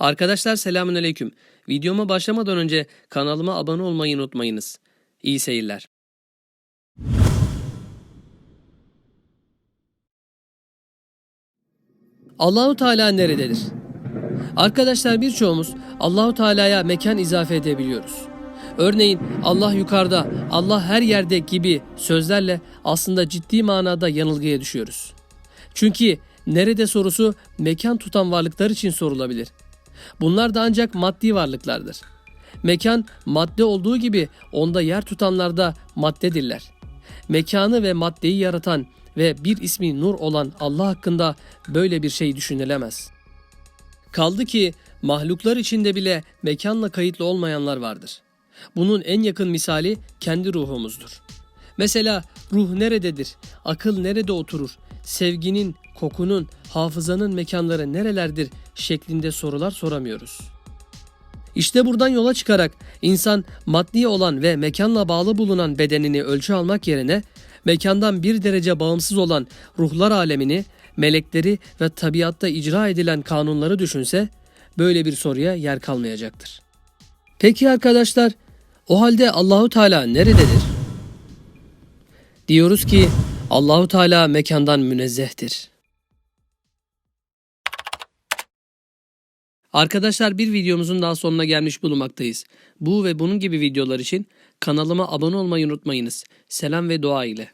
Arkadaşlar selamünaleyküm. Videoma başlamadan önce kanalıma abone olmayı unutmayınız. İyi seyirler. Allahu Teala nerededir? Arkadaşlar birçoğumuz Allahu Teala'ya mekan izafe edebiliyoruz. Örneğin Allah yukarıda, Allah her yerde gibi sözlerle aslında ciddi manada yanılgıya düşüyoruz. Çünkü nerede sorusu mekan tutan varlıklar için sorulabilir. Bunlar da ancak maddi varlıklardır. Mekan madde olduğu gibi onda yer tutanlar da maddedirler. Mekanı ve maddeyi yaratan ve bir ismi nur olan Allah hakkında böyle bir şey düşünülemez. Kaldı ki mahluklar içinde bile mekanla kayıtlı olmayanlar vardır. Bunun en yakın misali kendi ruhumuzdur. Mesela ruh nerededir? Akıl nerede oturur? Sevginin, kokunun, hafızanın mekanları nerelerdir şeklinde sorular soramıyoruz. İşte buradan yola çıkarak insan maddi olan ve mekanla bağlı bulunan bedenini ölçü almak yerine mekandan bir derece bağımsız olan ruhlar alemini, melekleri ve tabiatta icra edilen kanunları düşünse böyle bir soruya yer kalmayacaktır. Peki arkadaşlar, o halde Allahu Teala nerededir? Diyoruz ki Allahu Teala mekandan münezzehtir. Arkadaşlar bir videomuzun daha sonuna gelmiş bulunmaktayız. Bu ve bunun gibi videolar için kanalıma abone olmayı unutmayınız. Selam ve dua ile.